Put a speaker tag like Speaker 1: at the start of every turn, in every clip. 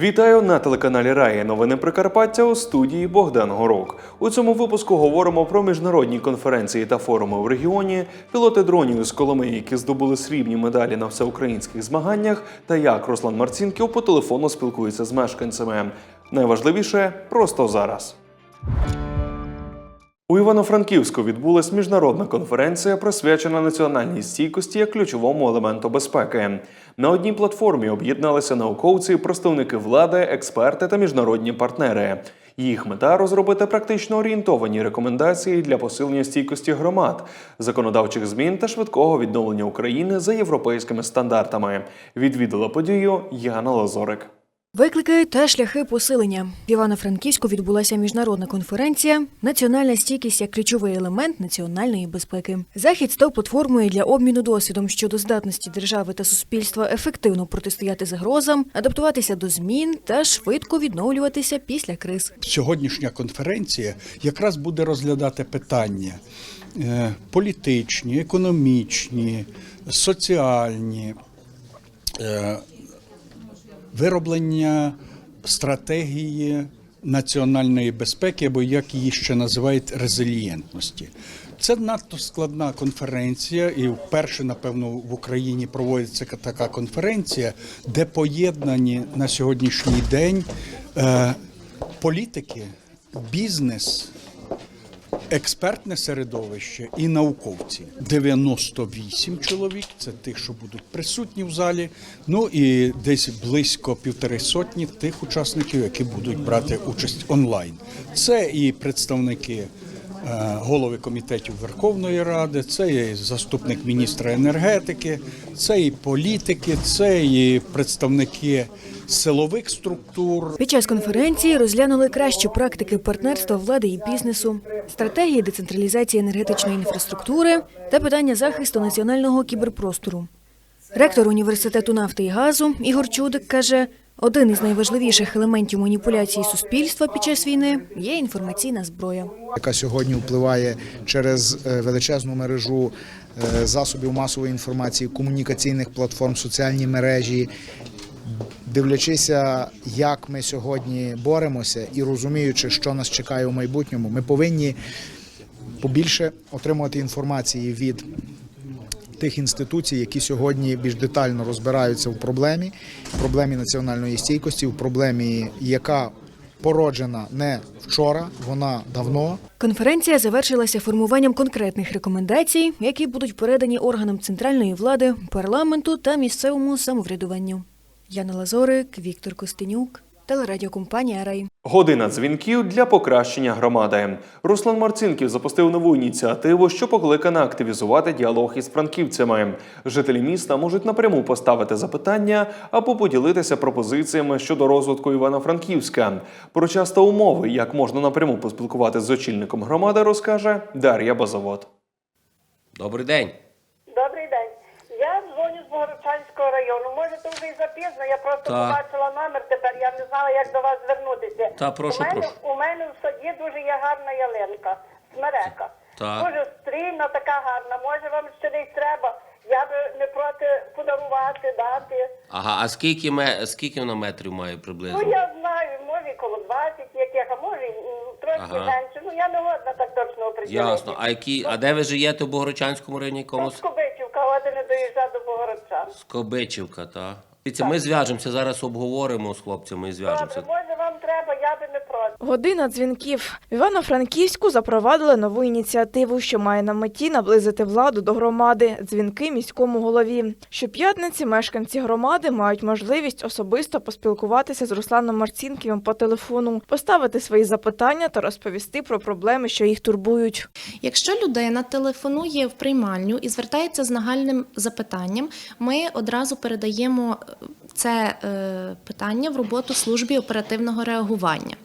Speaker 1: Вітаю на телеканалі Раї. Новини Прикарпаття у студії Богдан Горок. У цьому випуску говоримо про міжнародні конференції та форуми в регіоні, пілоти дронів з Коломиї, які здобули срібні медалі на всеукраїнських змаганнях, та як Руслан Марцінків по телефону спілкується з мешканцями. Найважливіше просто зараз. У Івано-Франківську відбулась міжнародна конференція, присвячена національній стійкості як ключовому елементу безпеки. На одній платформі об'єдналися науковці, представники влади, експерти та міжнародні партнери. Їх мета розробити практично орієнтовані рекомендації для посилення стійкості громад, законодавчих змін та швидкого відновлення України за європейськими стандартами. Відвідала подію Яна Лазорик.
Speaker 2: Виклики та шляхи посилення. В Івано-Франківську відбулася міжнародна конференція Національна стійкість як ключовий елемент національної безпеки. Захід став платформою для обміну досвідом щодо здатності держави та суспільства ефективно протистояти загрозам, адаптуватися до змін та швидко відновлюватися після криз.
Speaker 3: Сьогоднішня конференція якраз буде розглядати питання е, політичні, економічні, соціальні, е, вироблення стратегії національної безпеки, або як її ще називають резилієнтності. Це надто складна конференція, і вперше, напевно, в Україні проводиться така конференція, де поєднані на сьогоднішній день е, політики, бізнес, експертне середовище і науковці. 98 чоловік це тих, що будуть присутні в залі. Ну і десь близько півтори сотні тих учасників, які будуть брати участь онлайн. Це і представники. Е, Голови комітетів Верховної Ради, це і заступник міністра енергетики, це і політики, це і представники силових структур,
Speaker 2: Під час конференції розглянули кращі практики партнерства влади і бізнесу, стратегії децентралізації енергетичної інфраструктури та питання захисту національного кіберпростору. Ректор університету нафти і газу Ігор Чудик каже, один із найважливіших елементів маніпуляції суспільства під час війни є інформаційна зброя.
Speaker 4: яка сьогодні впливає через е, величезну мережу е, засобів масової інформації, комунікаційних платформ, соціальні мережі. Дивлячися, як ми сьогодні боремося і розуміючи, що нас чекає у майбутньому, ми повинні побільше отримувати інформації від тих інституцій, які сьогодні більш детально розбираються в проблемі, в проблемі національної стійкості, в проблемі, яка породжена не вчора, вона давно.
Speaker 2: Конференція завершилася формуванням конкретних рекомендацій, які будуть передані органам центральної влади, парламенту та місцевому самоврядуванню. Яна Лазорик, Віктор Костенюк, телерадіокомпанія Рай.
Speaker 1: Година дзвінків для покращення громади. Руслан Марцинків запустив нову ініціативу, що покликана активізувати діалог із франківцями. Жителі міста можуть напряму поставити запитання або поділитися пропозиціями щодо розвитку Івано-Франківська. Про час та умови, як можна напряму поспілкуватися з очільником громади, розкаже Дар'я Базавод.
Speaker 5: Добрий день.
Speaker 6: Добрий день. Я дзвоню з Богородчанського району. Може, то вже й запізно. Я просто
Speaker 5: Так.
Speaker 6: побачила номер тепер. Я не знала, як до вас звернутися.
Speaker 5: Та, прошу,
Speaker 6: у мене,
Speaker 5: прошу.
Speaker 6: У мене в саді дуже є гарна ялинка, смерека.
Speaker 5: Так.
Speaker 6: Дуже стрільна, така гарна. Може, вам ще десь треба. Я би не проти подарувати, дати.
Speaker 5: Ага, а скільки, ме... скільки вона метрів має
Speaker 6: Ну, я знаю, може, коло 20 яких, а може, м, трошки
Speaker 5: Ага.
Speaker 6: менше. Ну, я не годна так точно оприділити.
Speaker 5: Ясно. А які... а де ви живете в Богородчанському районі?
Speaker 6: Скобичівка, от не доїжджа до Богородчан.
Speaker 5: Скобичівка, та. Дивіться, ми зв'яжемося, зараз обговоримо з хлопцями і зв'яжемося.
Speaker 6: Добре, може, вам треба, я би не проти.
Speaker 7: Година дзвінків. В Івано-Франківську запровадили нову ініціативу, що має на меті наблизити владу до громади. Дзвінки міському голові. Щоп'ятниці мешканці громади мають можливість особисто поспілкуватися з Русланом Марцінківим по телефону, поставити свої запитання та розповісти про проблеми, що їх турбують.
Speaker 8: Якщо людина телефонує в приймальню і звертається з нагальним запитанням, ми одразу передаємо е, це е, питання в роботу службі оперативного реагування.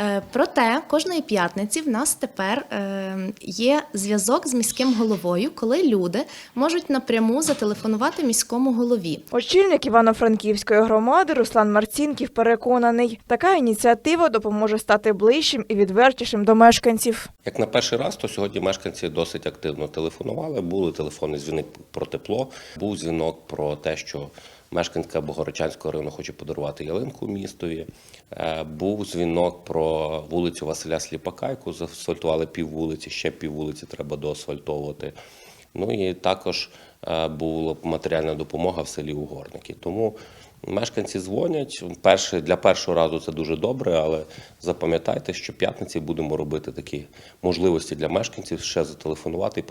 Speaker 8: Е, Проте кожної п'ятниці в нас тепер е, є зв'язок з міським головою, коли люди можуть напряму зателефонувати міському голові.
Speaker 7: Очільник Івано-Франківської громади Руслан Марцінків переконаний, така ініціатива допоможе стати ближчим і відвертішим до мешканців.
Speaker 9: Як на перший раз, то сьогодні мешканці досить активно телефонували. Були телефонні дзвінки про тепло, був дзвінок про те, що мешканка Богородчанського району хоче подарувати ялинку містові. Е, Був дзвінок про вулицю Василя Сліпака, яку заасфальтували пів вулиці, ще пів вулиці треба доасфальтовувати. Ну і також е, була матеріальна допомога в селі Угорники. Тому мешканці дзвонять. Перше, для першого разу це дуже добре, але запам'ятайте, що п'ятниці будемо робити такі можливості для мешканців ще зателефонувати і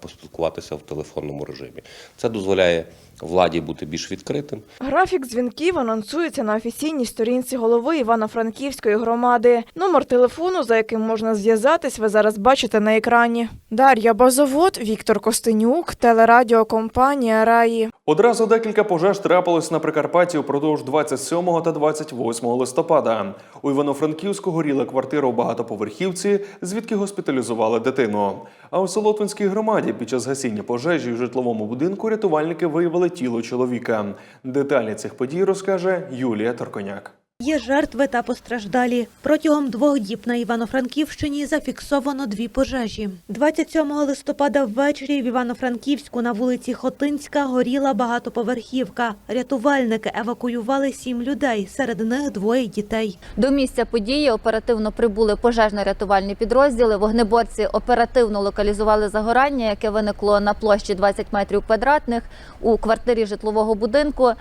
Speaker 9: поспілкуватися в телефонному режимі. Це дозволяє владі бути більш відкритим.
Speaker 7: Графік дзвінків анонсується на офіційній сторінці голови Івано-Франківської громади. Номер телефону, за яким можна зв'язатись, ви зараз бачите на екрані. Дар'я Базовод, Віктор Костенюк, телерадіокомпанія Раї.
Speaker 1: Одразу декілька пожеж трапилось на Прикарпатті упродовж 27 та 28 листопада. У Івано-Франківську горіла квартира у багатоповерхівці, звідки госпіталізували дитину. А у Солотвинській громаді під час гасіння пожежі в житловому будинку рятувальники виявили тіло чоловіка. Деталі цих подій розкаже Юлія Торконяк.
Speaker 10: Є жертви та постраждалі. Протягом двох діб на Івано-Франківщині зафіксовано дві пожежі. 27 листопада ввечері в Івано-Франківську на вулиці Хотинська горіла багатоповерхівка. Рятувальники евакуювали сім людей, серед них двоє дітей.
Speaker 11: До місця події оперативно прибули пожежно-рятувальні підрозділи. Вогнеборці оперативно локалізували загорання, яке виникло на площі 20 метрів квадратних у квартирі житлового будинку.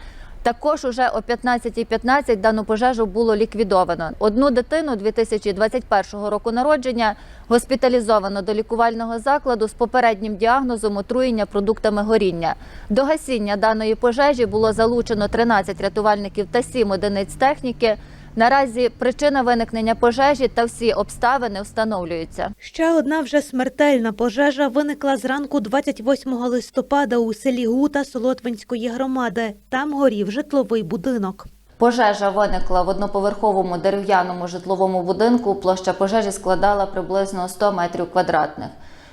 Speaker 11: Також уже о 15.15 дану пожежу було ліквідовано. Одну дитину 2021 року народження госпіталізовано до лікувального закладу з попереднім діагнозом отруєння продуктами горіння. До гасіння даної пожежі було залучено 13 рятувальників та 7 одиниць техніки. Наразі причина виникнення пожежі та всі обставини встановлюються.
Speaker 10: Ще одна вже смертельна пожежа виникла зранку 28 листопада у селі Гута Солотвинської громади. Там горів житловий будинок.
Speaker 11: Пожежа виникла в одноповерховому дерев'яному житловому будинку. Площа пожежі складала приблизно 100 метрів квадратних.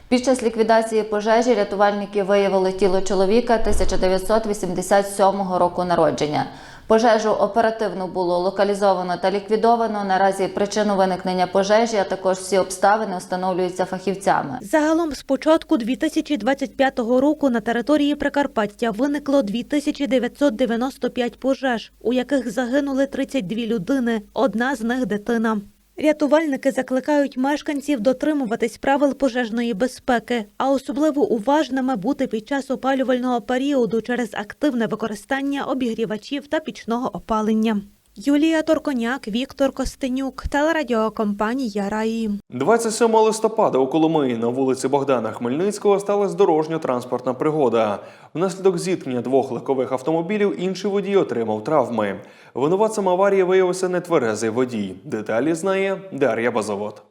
Speaker 11: Під час ліквідації пожежі рятувальники виявили тіло чоловіка 1987 року народження. Пожежу оперативно було локалізовано та ліквідовано. Наразі причину виникнення пожежі, а також всі обставини встановлюються фахівцями.
Speaker 10: Загалом з початку 2025 року на території Прикарпаття виникло 2995 пожеж, у яких загинули 32 людини, одна з них дитина. Рятувальники закликають мешканців дотримуватись правил пожежної безпеки, а особливо уважними бути під час опалювального періоду через активне використання обігрівачів та пічного опалення. Юлія Торконяк, Віктор Костенюк, телерадіокомпанія Раї.
Speaker 1: 27 листопада у Коломиї на вулиці Богдана Хмельницького сталася дорожньо-транспортна пригода. Внаслідок зіткнення двох легкових автомобілів інший водій отримав травми. Винуватцем аварії виявився нетверезий водій. Деталі знає Дар'я Базовод.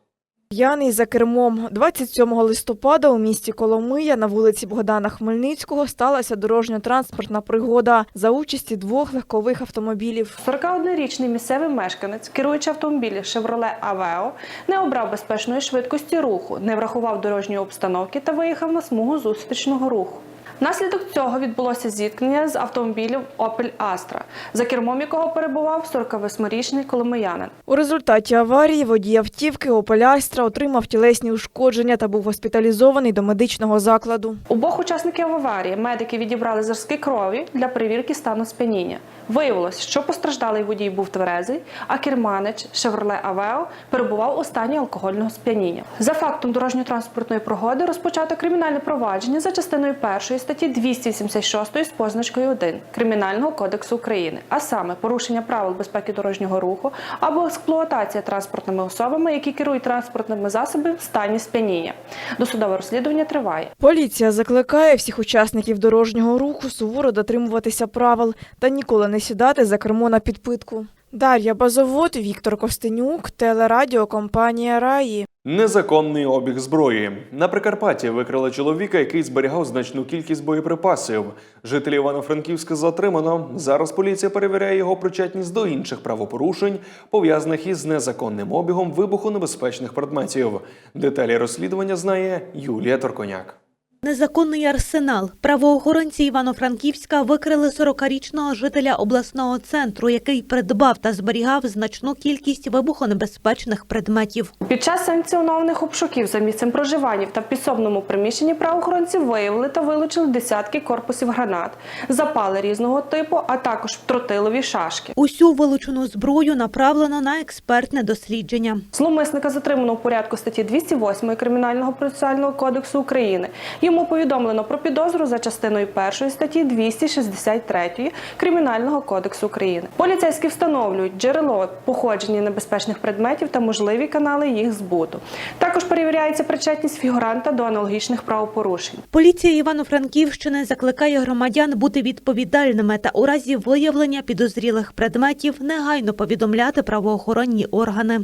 Speaker 7: П'яний за кермом. 27 листопада у місті Коломия на вулиці Богдана Хмельницького сталася дорожньо-транспортна пригода за участі двох легкових автомобілів.
Speaker 12: 41-річний місцевий мешканець, керуючи автомобілі Шевроле Авео, не обрав безпечної швидкості руху, не врахував дорожньої обстановки та виїхав на смугу зустрічного руху. Внаслідок цього відбулося зіткнення з автомобілем Opel Astra, за кермом якого перебував 48-річний коломиянин.
Speaker 7: У результаті аварії водій автівки Opel Astra отримав тілесні ушкодження та був госпіталізований до медичного закладу.
Speaker 12: Обох учасників аварії медики відібрали зразки крові для перевірки стану сп'яніння. Виявилось, що постраждалий водій був тверезий, а керманич Chevrolet Aveo перебував у стані алкогольного сп'яніння. За фактом дорожньо-транспортної пригоди розпочато кримінальне провадження за частиною першої статті 276 з позначкою 1 Кримінального кодексу України, а саме порушення правил безпеки дорожнього руху або експлуатація транспортними особами, які керують транспортними засобами в стані сп'яніння. Досудове розслідування триває.
Speaker 7: Поліція закликає всіх учасників дорожнього руху суворо дотримуватися правил та ніколи не сідати за кермо на підпитку. Дар'я Базовод, Віктор Костенюк, телерадіокомпанія Раї.
Speaker 1: Незаконний обіг зброї на Прикарпатті викрили чоловіка, який зберігав значну кількість боєприпасів. Жителі Івано-Франківська затримано. Зараз поліція перевіряє його причетність до інших правопорушень, пов'язаних із незаконним обігом вибухонебезпечних предметів. Деталі розслідування знає Юлія Торконяк.
Speaker 10: Незаконний арсенал. Правоохоронці Івано-Франківська викрили 40-річного жителя обласного центру, який придбав та зберігав значну кількість вибухонебезпечних предметів.
Speaker 12: Під час санкціонованих обшуків за місцем проживання та в підсобному приміщенні правоохоронці виявили та вилучили десятки корпусів гранат, запали різного типу, а також тротилові шашки.
Speaker 10: Усю вилучену зброю направлено на експертне дослідження.
Speaker 12: Зловмисника затримано у порядку статті 208 Кримінального процесуального кодексу України. Йому повідомлено про підозру за частиною 1 статті 263 Кримінального кодексу України. Поліцейські встановлюють джерело походження небезпечних предметів та можливі канали їх збуту. Також перевіряється причетність фігуранта до аналогічних правопорушень.
Speaker 10: Поліція Івано-Франківщини закликає громадян бути відповідальними та у разі виявлення підозрілих предметів негайно повідомляти правоохоронні органи.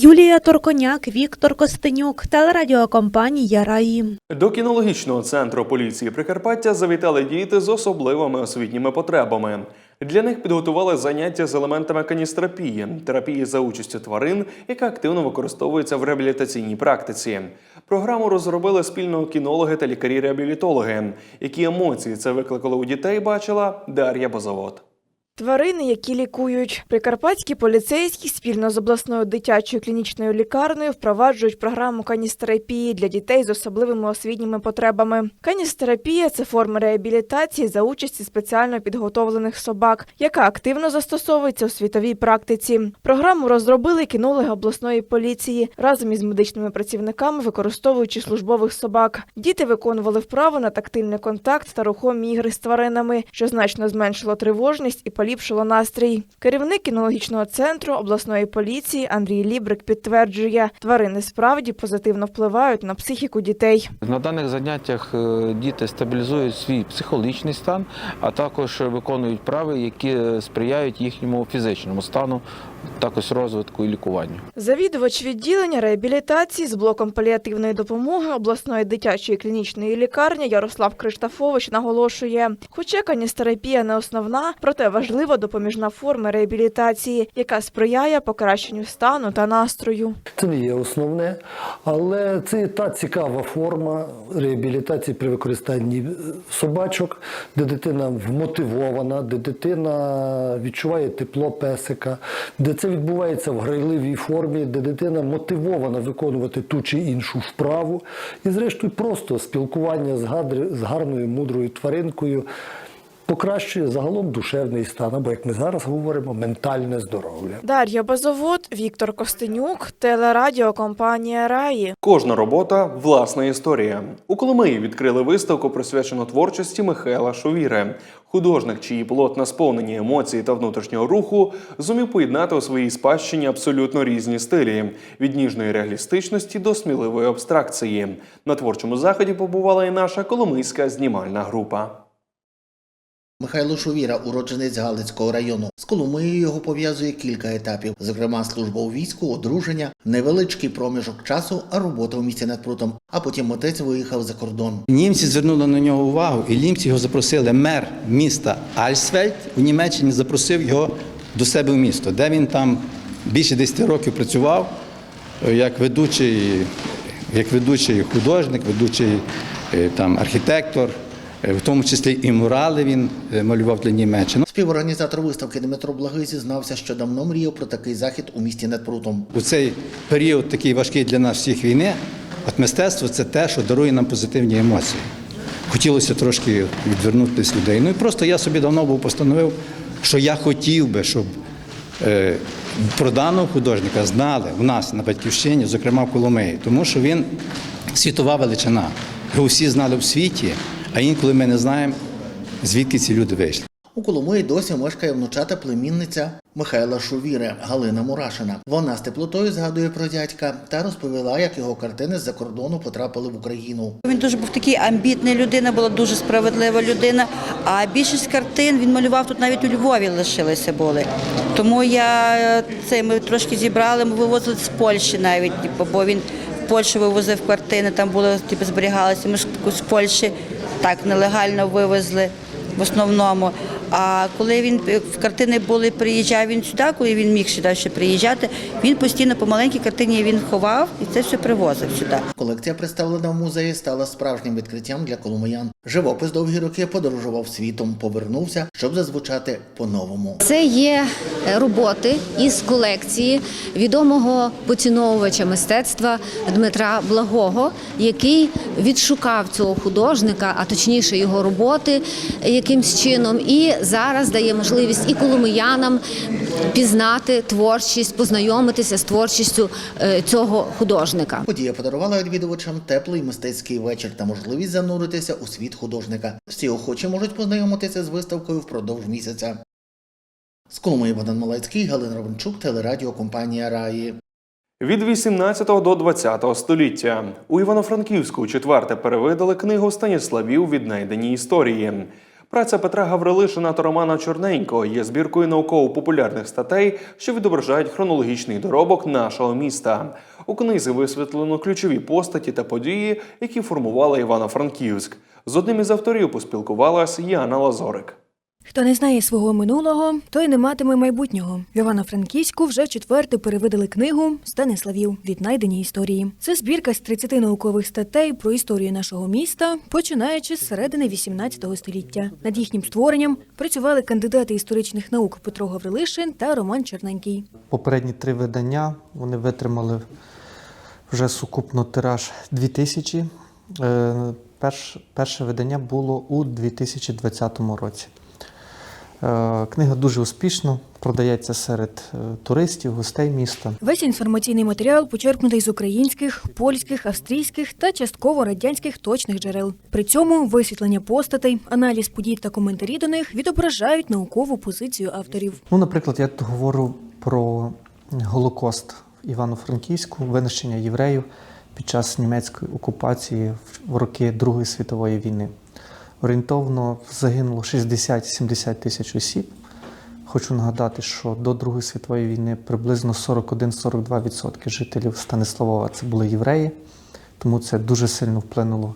Speaker 10: Юлія Торконяк, Віктор Костенюк, телерадіокомпанія Раї.
Speaker 1: До кінологічного центру поліції Прикарпаття завітали діти з особливими освітніми потребами. Для них підготували заняття з елементами каністерапії, терапії за участю тварин, яка активно використовується в реабілітаційній практиці. Програму розробили спільно кінологи та лікарі-реабілітологи. Які емоції це викликало у дітей, бачила Дар'я Бозавод.
Speaker 7: Тварини, які лікують. Прикарпатські поліцейські спільно з обласною дитячою клінічною лікарнею впроваджують програму каністерапії для дітей з особливими освітніми потребами. Каністерапія – це форма реабілітації за участі спеціально підготовлених собак, яка активно застосовується у світовій практиці. Програму розробили кінологи обласної поліції разом із медичними працівниками, використовуючи службових собак. Діти виконували вправи на тактильний контакт та рухомі ігри з тваринами, що значно зменшило тривожність і поліпшило настрій. Керівник кінологічного центру обласної поліції Андрій Лібрик підтверджує, тварини справді позитивно впливають на психіку дітей.
Speaker 13: На даних заняттях е, діти стабілізують свій психологічний стан, а також виконують прави, які сприяють їхньому фізичному стану, також розвитку і лікуванню.
Speaker 7: Завідувач відділення реабілітації з блоком паліативної допомоги обласної дитячої клінічної лікарні Ярослав Криштафович наголошує, хоча каністерапія не основна, проте важлива допоміжна форма реабілітації, яка сприяє покращенню стану та настрою.
Speaker 14: Це не є основне, але це та цікава форма реабілітації при використанні собачок, де дитина вмотивована, де дитина відчуває тепло песика, де це відбувається в грайливій формі, де дитина мотивована виконувати ту чи іншу вправу. І, зрештою, просто спілкування з гадри з гарною мудрою тваринкою покращує загалом душевний стан, або, як ми зараз говоримо, ментальне здоров'я.
Speaker 7: Дар'я Базовод, Віктор Костенюк, телерадіокомпанія Раї.
Speaker 1: Кожна робота власна історія. У Коломиї відкрили виставку, присвячену творчості Михайла Шовіри. Художник, чиї полотна сповнені емоцій та внутрішнього руху, зумів поєднати у своїй спадщині абсолютно різні стилі від ніжної реалістичності до сміливої абстракції. На творчому заході побувала і наша коломийська знімальна група.
Speaker 15: Михайло Шовіра, уродженець Галицького району. З Коломиєю його пов'язує кілька етапів, зокрема служба у війську, одруження, невеличкий проміжок часу, а робота у місті над прутом. А потім отець виїхав за кордон.
Speaker 16: Німці звернули на нього увагу, і німці його запросили. Мер міста Альсфельд у Німеччині запросив його до себе в місто, де він там більше 10 років працював е, як ведучий, як ведучий художник, ведучий е, там архітектор, в тому числі і мурали він е, малював для Німеччини.
Speaker 15: Співорганізатор виставки Дмитро Благий зізнався, що давно мріяв про такий захід у місті над прутом.
Speaker 16: У цей період такий важкий для нас всіх війни, от мистецтво це те, що дарує нам позитивні емоції. Хотілося трошки відвернутися людей. Ну і просто я собі давно був постановив, що я хотів би, щоб е, про даного художника знали в нас на батьківщині, зокрема в Коломиї, тому що він світова величина. Його всі знали в світі, а інколи ми не знаємо, звідки ці люди вийшли.
Speaker 15: У Коломиї досі мешкає внучата племінниця Михайла Шовіри Галина Мурашина. Вона з теплотою згадує про дядька та розповіла, як його картини з-за кордону потрапили в Україну.
Speaker 17: Він дуже був такий амбітний людина, була дуже справедлива людина. А більшість картин він малював тут навіть у Львові лишилися були. Тому я е, це ми трошки зібрали, ми вивозили з Польщі навіть, типу, бо він в Польщу вивозив картини, там були типу, зберігалися. Ми з Польщі так нелегально вивезли в основному. А коли він е, в картини були, приїжджав він сюди, коли він міг сюди ще приїжджати, він постійно по маленькій картині він ховав і це все привозив сюди.
Speaker 15: Колекція, представлена в музеї, стала справжнім відкриттям для коломиян. Живопис довгі роки подорожував світом, повернувся, щоб зазвучати по-новому.
Speaker 18: Це є е, роботи із колекції відомого поціновувача мистецтва Дмитра Благого, який відшукав цього художника, а точніше його роботи якимсь чином, і зараз дає можливість і коломиянам пізнати творчість, познайомитися з творчістю е, цього художника.
Speaker 15: Подія подарувала відвідувачам теплий мистецький вечір та можливість зануритися у світ художника. Всі охочі можуть познайомитися з виставкою впродовж місяця. З Коломиї Богдан Малецький, Галина Ровенчук, телерадіокомпанія Раї.
Speaker 1: Від 18 до 20 століття у Івано-Франківську четверте перевидали книгу Станіславів віднайдені історії. Праця Петра Гаврилишина та Романа Чорненького є збіркою науково-популярних статей, що відображають хронологічний доробок нашого міста. У книзі висвітлено ключові постаті та події, які формували Івано-Франківськ. З одним із авторів поспілкувалась Яна Лазорик.
Speaker 2: Хто не знає свого минулого, той не матиме майбутнього. В Івано-Франківську вже четверте перевидали книгу Станиславів Віднайдені історії. Це збірка з 30 наукових статей про історію нашого міста, починаючи з середини 18 століття. Над їхнім створенням працювали кандидати історичних наук Петро Гаврилишин та Роман Черненький.
Speaker 19: Попередні три видання вони витримали вже сукупно тираж 2000. Е, Перш, перше видання було у 2020 році. Е, Книга дуже успішно продається серед е, туристів, гостей міста.
Speaker 2: Весь інформаційний матеріал почерпнутий з українських, польських, австрійських та частково радянських точних джерел. При цьому висвітлення постатей, аналіз подій та коментарі до них відображають наукову позицію авторів.
Speaker 19: Ну, наприклад, я тут говорю про Голокост Івано-Франківську, винищення євреїв під час німецької окупації в роки Другої світової війни. Орієнтовно загинуло 60-70 тисяч осіб. Хочу нагадати, що до Другої світової війни приблизно 41-42% жителів Станиславова це були євреї, тому це дуже сильно вплинуло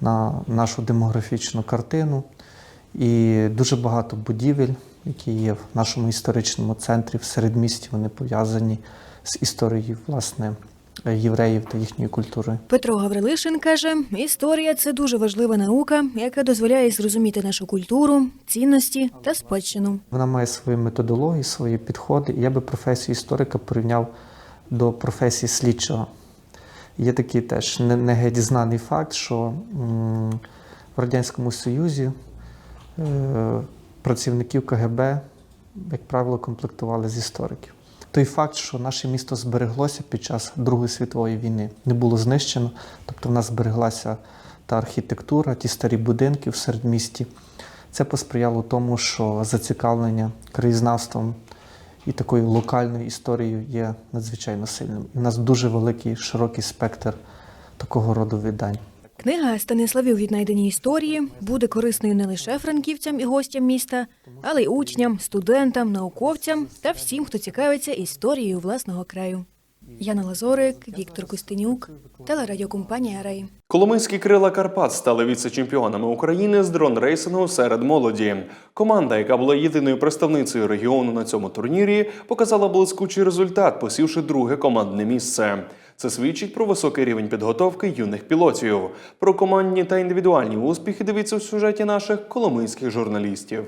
Speaker 19: на нашу демографічну картину. І дуже багато будівель, які є в нашому історичному центрі, в середмісті, вони пов'язані з історією власне євреїв та їхньої культури.
Speaker 2: Петро Гаврилишин каже: історія це дуже важлива наука, яка дозволяє зрозуміти нашу культуру, цінності та спадщину.
Speaker 19: Вона має свої методології, свої підходи. Я би професію історика порівняв до професії слідчого. Є такий теж не, не геть знаний факт, що в Радянському Союзі е, працівників КГБ, як правило, комплектували з істориків. Той факт, що наше місто збереглося під час Другої світової війни, не було знищено, тобто в нас збереглася та архітектура, ті старі будинки в середмісті. Це посприяло тому, що зацікавлення краєзнавством і такою локальною історією є надзвичайно сильним. І в нас дуже великий широкий спектр такого роду видань.
Speaker 2: Книга Станиславів віднайдені історії буде корисною не лише франківцям і гостям міста, але й учням, студентам, науковцям та всім, хто цікавиться історією власного краю. Яна Лазорик, Віктор Костенюк, телерадіокомпанія Рей.
Speaker 1: Коломийські крила Карпат стали віце-чемпіонами України з дрон-рейсингу серед молоді. Команда, яка була єдиною представницею регіону на цьому турнірі, показала блискучий результат, посівши друге командне місце. Це свідчить про високий рівень підготовки юних пілотів. Про командні та індивідуальні успіхи дивіться в сюжеті наших коломийських журналістів.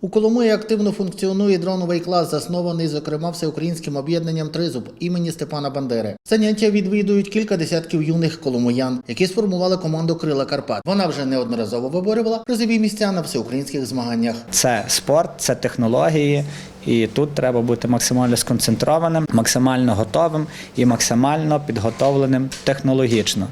Speaker 15: У Коломиї активно функціонує дроновий клас, заснований, зокрема, всеукраїнським об'єднанням Тризуб імені Степана Бандери. Заняття відвідують кілька десятків юних коломиян, які сформували команду Крила Карпат. Вона вже неодноразово виборювала призові місця на всеукраїнських змаганнях.
Speaker 20: Це спорт, це технології, і тут треба бути максимально сконцентрованим, максимально готовим і максимально підготовленим технологічно.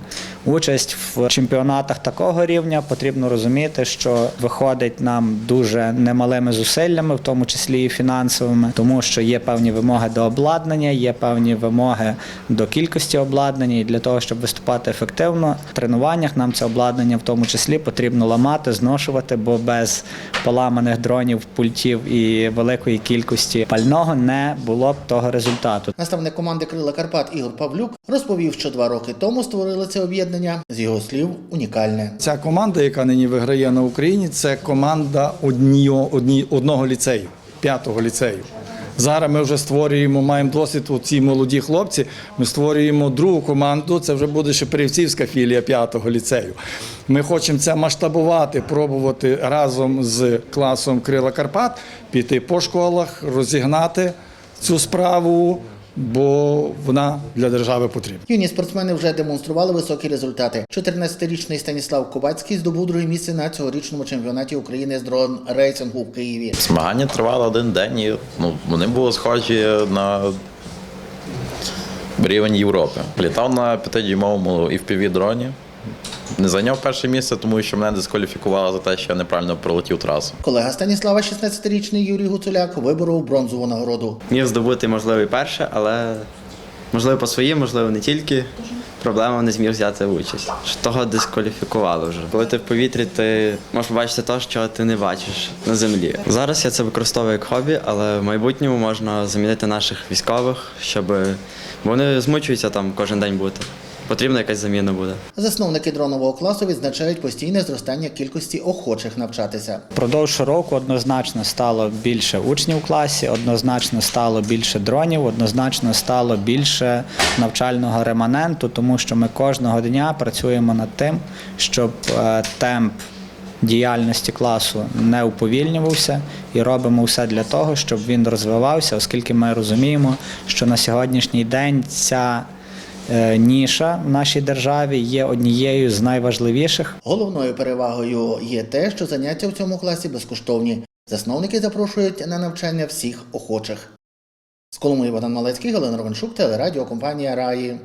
Speaker 20: Участь в чемпіонатах такого рівня потрібно розуміти, що виходить нам дуже немалими зусиллями, в тому числі і фінансовими, тому що є певні вимоги до обладнання, є певні вимоги до кількості обладнання. І для того, щоб виступати ефективно в тренуваннях, нам це обладнання в тому числі потрібно ламати, зношувати, бо без поламаних дронів, пультів і великої кількості пального не було б того результату.
Speaker 15: Наставник команди Крила Карпат Ігор Павлюк розповів, що два роки тому створили це об'єднання. З його слів, унікальне.
Speaker 3: Ця команда, яка нині виграє на Україні, це команда одні, одні, одного ліцею, п'ятого ліцею. Зараз ми вже створюємо, маємо досвід у ці молоді хлопці. Ми створюємо другу команду. Це вже буде Шепрівцівська філія п'ятого ліцею. Ми хочемо це масштабувати, пробувати разом з класом Крила Карпат, піти по школах, розігнати цю справу, бо вона для держави потрібна.
Speaker 15: Юні спортсмени вже демонстрували високі результати. 14-річний Станіслав Кубацький здобув друге місце на цьогорічному чемпіонаті України з дрон рейсингу в Києві.
Speaker 21: Змагання тривало один день, і ну, вони були схожі на рівень Європи. Літав на 5-дюймовому fpv дроні. Не зайняв перше місце, тому що мене дискваліфікували за те, що я неправильно пролетів трасу.
Speaker 15: Колега Станіслава, 16-річний Юрій Гуцуляк, виборов бронзову нагороду.
Speaker 22: Міг здобути, можливо, і перше, але можливо по своїм, можливо, не тільки. Проблема не зміг взяти участь. Того дискваліфікували вже. Коли ти в повітрі, ти можеш побачити те, що ти не бачиш на землі. Зараз я це використовую як хобі, але в майбутньому можна замінити наших військових, щоб вони змучуються там кожен день бути. Потрібна якась заміна буде.
Speaker 15: Засновники дронового класу відзначають постійне зростання кількості охочих навчатися.
Speaker 20: Продовж року однозначно стало більше учнів в класі, однозначно стало більше дронів, однозначно стало більше навчального реманенту, тому що ми кожного дня працюємо над тим, щоб е, темп діяльності класу не уповільнювався і робимо все для того, щоб він розвивався, оскільки ми розуміємо, що на сьогоднішній день ця ніша в нашій державі є однією з найважливіших.
Speaker 15: Головною перевагою є те, що заняття в цьому класі безкоштовні. Засновники запрошують на навчання всіх охочих. З Коломиї Богдан Малецький, Галина Ровеншук, телерадіокомпанія Раї.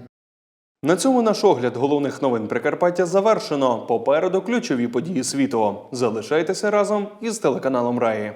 Speaker 1: На цьому наш огляд головних новин Прикарпаття завершено. Попереду ключові події світу. Залишайтеся разом із телеканалом Раї.